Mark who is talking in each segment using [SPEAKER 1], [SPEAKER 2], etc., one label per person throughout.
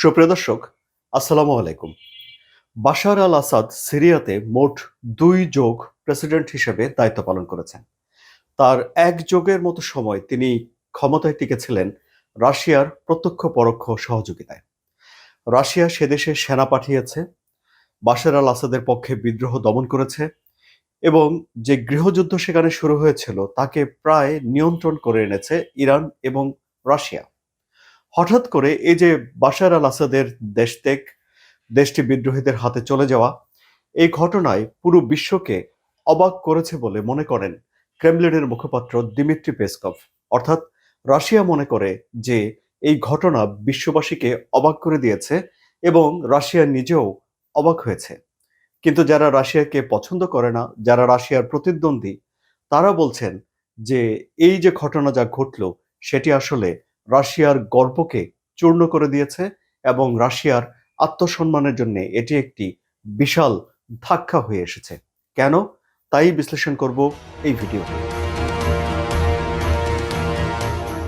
[SPEAKER 1] সুপ্রিয় দর্শক, আসসালামু আলাইকুম। বাশার আল আসাদ সিরিয়াতে মোট দুই যোগ প্রেসিডেন্ট হিসেবে দায়িত্ব পালন করেছেন। তার এক যোগের মতো সময় তিনি ক্ষমতায় টিকেছিলেন রাশিয়ার প্রত্যক্ষ পরোক্ষ সহযোগিতায়। রাশিয়া সেদেশে সেনা পাঠিয়েছে, বাশার আল আসাদের পক্ষে বিদ্রোহ দমন করেছে এবং যে গৃহযুদ্ধ সেখানে শুরু হয়েছিল তাকে প্রায় নিয়ন্ত্রণ করে এনেছে ইরান এবং রাশিয়া। হঠাৎ করে এই যে বাশার আল আসাদের দেশত্যাগ, দেশটি বিদ্রোহীদের হাতে চলে যাওয়া, এই ঘটনায় পুরো বিশ্বকে অবাক করেছে বলে মনে করেন ক্রেমলিনের মুখপাত্র দিমিত্রি পেসকভ। অর্থাৎ রাশিয়া মনে করে যে এই ঘটনা বিশ্ববাসীকে অবাক করে দিয়েছে এবং রাশিয়া নিজেও অবাক হয়েছে। কিন্তু যারা রাশিয়াকে পছন্দ করে না, যারা রাশিয়ার প্রতিদ্বন্দ্বী, তারা বলছেন যে এই যে ঘটনা যা ঘটল, সেটি আসলে রাশিয়ার গর্বকে চূর্ণ করে দিয়েছে এবং রাশিয়ার আত্মসম্মানের জন্য এটি একটি বিশাল ধাক্কা হয়ে এসেছে। কেন? তাই বিশ্লেষণ করব এই ভিডিও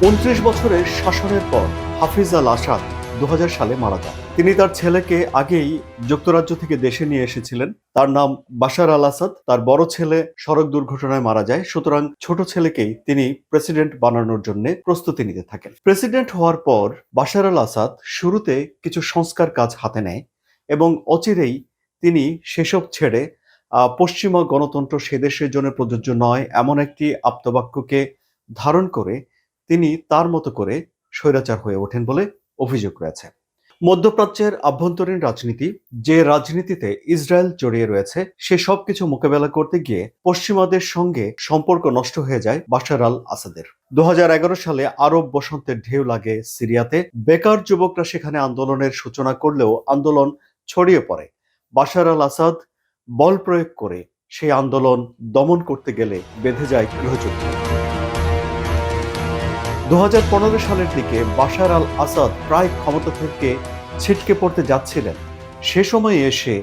[SPEAKER 1] উনত্রিশ বছরের শাসনের পর হাফিজ আল আসাদ দু হাজার সালে মারা যান। তিনি তার ছেলেকে আগেই যুক্তরাজ্য থেকে দেশে নিয়ে এসেছিলেন। তার নাম বাশার আল আসাদ। তার বড় ছেলে সড়ক দুর্ঘটনায় মারা যায়। সুতরাং ছোট ছেলেকেই তিনি প্রেসিডেন্ট বানানোর জন্য প্রস্তুতি নিতে থাকেন। প্রেসিডেন্ট হওয়ার পর বাশার আল আসাদ শুরুতে কিছু সংস্কার কাজ হাতে নেয় এবং অচিরেই তিনি সেসব ছেড়ে পশ্চিমা গণতন্ত্র সে দেশের জন্য প্রযোজ্য নয় এমন একটি আপ্তবাক্যকে ধারণ করে তিনি তার মতো করে স্বৈরাচার হয়ে ওঠেন বলে অভিযোগ রয়েছে। মধ্যপ্রাচ্যের আভ্যন্তরীণ রাজনীতি, যে রাজনীতিতে ইসরায়েল জড়িয়ে রয়েছে, সে সবকিছু মোকাবেলা করতে গিয়ে পশ্চিমাদের সঙ্গে সম্পর্ক নষ্ট হয়ে যায় বাশার আল আসাদের। দু হাজার এগারো সালে আরব বসন্তের ঢেউ লাগে সিরিয়াতে। বেকার যুবকরা সেখানে আন্দোলনের সূচনা করলেও আন্দোলন ছড়িয়ে পড়ে। বাশার আল আসাদ বল প্রয়োগ করে সেই আন্দোলন দমন করতে গেলে বেঁধে যায় গৃহযুদ্ধ। দু হাজার পনেরো সালের দিকে বাশার আল আসাদ প্রায় ক্ষমতা থেকে ছিটকে পড়তে যাচ্ছিলেন। সে সময়ে এসে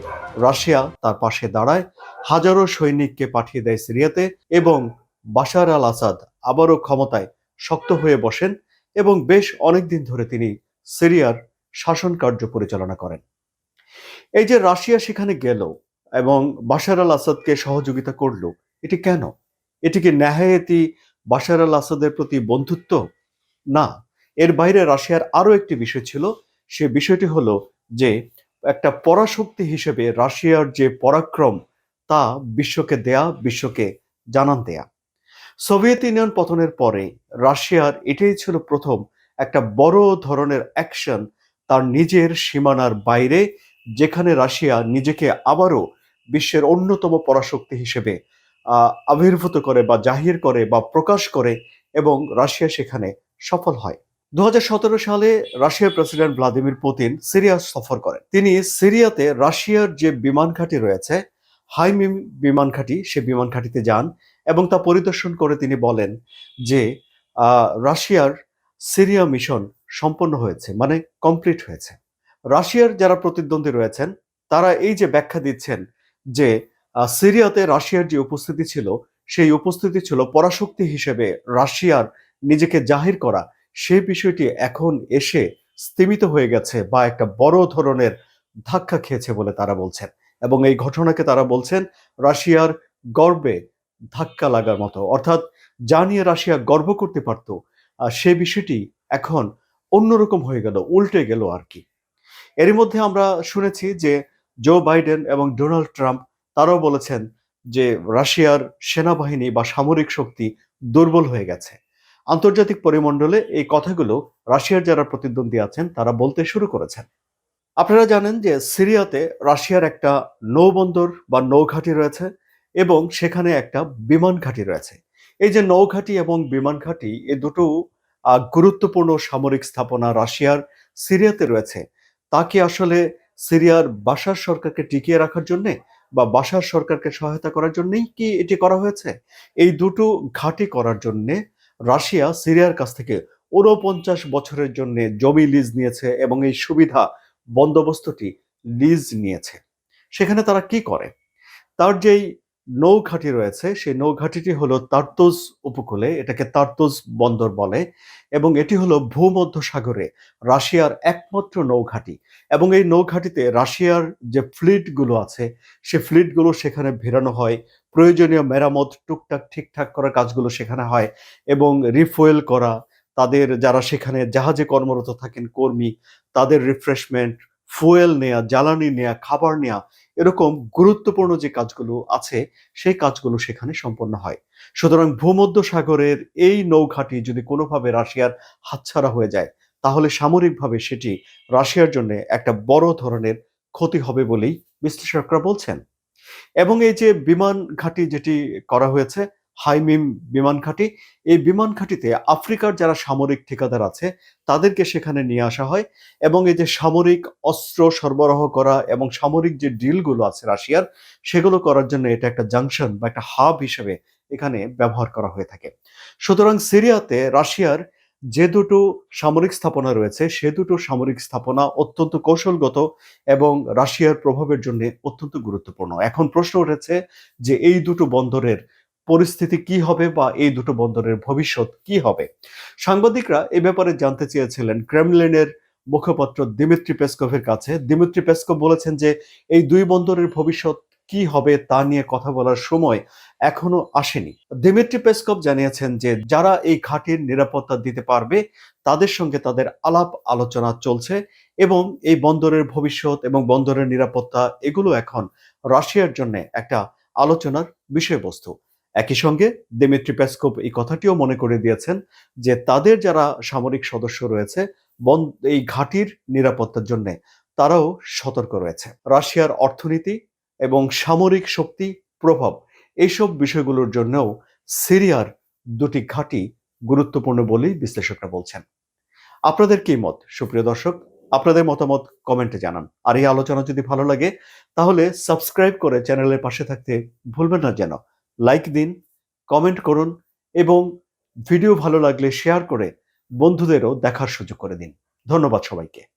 [SPEAKER 1] রাশিয়া তার পাশে দাঁড়ায়, হাজারো সৈনিককে পাঠিয়ে দেয় সিরিয়াতে এবং বাশার আল আসাদ আবারও ক্ষমতায় শক্ত হয়ে বসেন এবং বেশ অনেকদিন ধরে তিনি সিরিয়ার শাসন কার্য পরিচালনা করেন। এই যে রাশিয়া সেখানে গেল এবং বাশার আল আসাদকে সহযোগিতা করল, এটি কেন? এটি কি নেহায়েতি বাশার আল আসাদের প্রতি বন্ধুত্ব? না, এর বাইরে রাশিয়ার আরও একটি বিষয় ছিল, সে বিষয়টি হলো যে একটা পরাশক্তি হিসেবে রাশিয়ার যে পরাক্রম, তা বিশ্বকে দেয়া, বিশ্বকে জানান দেয়া। সোভিয়েত ইউনিয়ন পতনের পরে রাশিয়ার এটাই ছিল প্রথম একটা বড় ধরনের অ্যাকশন তার নিজের সীমানার বাইরে, যেখানে রাশিয়া নিজেকে আবারও বিশ্বের অন্যতম পরাশক্তি হিসেবে আবির্ভূত করে বা জাহির করে বা প্রকাশ করে এবং রাশিয়া সেখানে সফল হয়। দু হাজার সতেরো সালে রাশিয়ার প্রেসিডেন্ট ভ্লাদিমির পুতিন সিরিয়া সফর করেন। তিনি সিরিয়াতে রাশিয়ার যে বিমান ঘাঁটি রয়েছে, হাইমিম বিমান ঘাঁটি সে বিমান ঘাঁটিতে যান এবং তা পরিদর্শন করে তিনি বলেন যে রাশিয়ার সিরিয়া মিশন সম্পন্ন হয়েছে মানে কমপ্লিট হয়েছে। রাশিয়ার যারা প্রতিদ্বন্দ্বী রয়েছেন, তারা এই যে ব্যাখ্যা দিচ্ছেন যে সিরিয়াতে রাশিয়ার যে উপস্থিতি ছিল, সেই উপস্থিতি ছিল পরাশক্তি হিসেবে রাশিয়ার নিজেকে জাহির করা, সেই বিষয়টি এখন এসে স্তীমিত হয়ে গেছে বা একটা বড় ধরনের ধাক্কা খেয়েছে বলে তারা বলছেন। এবং এই ঘটনাকে তারা বলছেন রাশিয়ার গর্বে ধাক্কা লাগার মতো। অর্থাৎ যা নিয়ে রাশিয়া গর্ব করতে পারত সে বিষয়টি এখন অন্যরকম হয়ে গেল, উল্টে গেল আর কি। এরই মধ্যে আমরা শুনেছি যে জো বাইডেন এবং ডোনাল্ড ট্রাম্প তারাও বলেছেন যে রাশিয়ার সেনাবাহিনী বা সামরিক শক্তি দুর্বল হয়ে গেছে। আন্তর্জাতিক পরিমণ্ডলে এই কথাগুলো রাশিয়ার যারা প্রতিদ্বন্দ্বী আছেন, তারা বলতে শুরু করেছেন। আপনারা জানেন যে সিরিয়াতে রাশিয়ার একটা নৌবন্দর বা নৌঘাঁটি রয়েছে এবং সেখানে একটা বিমান ঘাঁটি রয়েছে। এই যে নৌঘাঁটি এবং বিমান ঘাঁটি, এ দুটো গুরুত্বপূর্ণ সামরিক স্থাপনা রাশিয়ার সিরিয়াতে রয়েছে। তা কি আসলে সিরিয়ার বাসার সরকারকে টিকিয়ে রাখার জন্যে বা বাসার সরকারকে সহায়তা করার জন্যই কি এটি করা হয়েছে? এই দুটো ঘাঁটি করার জন্যে রাশিয়া সিরিয়ার কাছ থেকে ঊনপঞ্চাশ বছরের জন্য জমি লিজ নিয়েছে এবং এই সুবিধা বন্দোবস্তটি লিজ নিয়েছে। সেখানে তারা কি করে? তার যেই নৌঘাঁটি রয়েছে, সেই নৌঘাঁটিটি হলো তার্তুজ উপকূলে, এটাকে তার্তুজ বন্দর বলে, এবং এটি হলো ভূমধ্য সাগরে রাশিয়ার একমাত্র নৌঘাঁটি। এবং এই নৌঘাঁটিতে রাশিয়ার যে ফ্লিটগুলো আছে, সে ফ্লিটগুলো সেখানে ভেরানো হয় প্রয়োজনীয় মেরামত টুকটাক ঠিকঠাক করার কাজগুলো সেখানে হয় এবং রিফুয়েল করা, তাদের যারা সেখানে জাহাজে কর্মরত থাকেন কর্মী, তাদের রিফ্রেশমেন্ট ফুয়েল নেয়া, জ্বালানি নেয়া, খাবার নেয়া, এরকম গুরুত্বপূর্ণ যে কাজগুলো আছে, সেই কাজগুলো সেখানে সম্পন্ন হয়। সুতরাং ভূমধ্য সাগরের এই নৌঘাঁটি যদি কোনোভাবে রাশিয়ার হাতছাড়া হয়ে যায়, তাহলে সামরিকভাবে সেটি রাশিয়ার জন্য একটা বড় ধরনের ক্ষতি হবে বলেই বিশ্লেষকরা বলছেন। এবং এই যে বিমান ঘাঁটি যেটি করা হয়েছে, হাইমিম বিমান ঘাঁটি, এই বিমান ঘাঁটিতে আফ্রিকার যারা সামরিক ঠিকাদার আছে, তাদেরকে সেখানে নিয়ে আসা হয় এবং এই যে সামরিক অস্ত্র সরবরাহ করা এবং সামরিক যে ডিলগুলো আছে রাশিয়ার, সেগুলো করার জন্য এটা একটা জাংশন বা একটা হাব হিসেবে এখানে ব্যবহার করা হয়ে থাকে। সুতরাং সিরিয়াতে রাশিয়ার যে দুটো সামরিক স্থাপনা রয়েছে, সে দুটো সামরিক স্থাপনা অত্যন্ত কৌশলগত এবং রাশিয়ার প্রভাবের জন্য অত্যন্ত গুরুত্বপূর্ণ। এখন প্রশ্ন উঠেছে যে এই দুটো বন্দরের পরিস্থিতি কি হবে বা এই দুটো বন্দরের ভবিষ্যৎ কি হবে? সাংবাদিকরা এ ব্যাপারে জানতে চেয়েছিলেন ক্রেমলিনের মুখপাত্র দিমিত্রি পেসকভের কাছে। দিমিত্রি পেসকভ বলেছেন যে এই দুই বন্দরের ভবিষ্যৎ কি হবে তা নিয়ে কথা বলার সময় এখনও আসেনি। দিমিত্রি পেসকভ জানিয়েছেন যে, যারা এই ঘাটির নিরাপত্তা দিতে পারবে, তাদের সঙ্গে তাদের আলাপ আলোচনা চলছে এবং এই বন্দরের ভবিষ্যৎ এবং বন্দরের নিরাপত্তা, এগুলো এখন রাশিয়ার জন্য একটা আলোচনার বিষয়বস্তু। একই সঙ্গে দিমিত্রি পেসকোপ এই কথাটিও মনে করে দিয়েছেন যে, তাদের যারা সামরিক সদস্য রয়েছে এই ঘাটির নিরাপত্তার জন্য তারাও সতর্ক রয়েছে। রাশিয়ার অর্থনীতি এবং সামরিক শক্তি প্রভাব এইসব বিষয়গুলোর জন্যও সিরিয়ার দুটি ঘাঁটি গুরুত্বপূর্ণ বলেই বিশ্লেষকরা বলছেন। আপনাদের কি মত? সুপ্রিয় দর্শক, আপনাদের মতামত কমেন্টে জানান। আর এই আলোচনা যদি ভালো লাগে, তাহলে সাবস্ক্রাইব করে চ্যানেলের পাশে থাকতে ভুলবেন না যেন। লাইক দিন, কমেন্ট করুন এবং ভিডিও ভালো লাগলে শেয়ার করে বন্ধুদেরও দেখার সুযোগ করে দিন। ধন্যবাদ সবাইকে।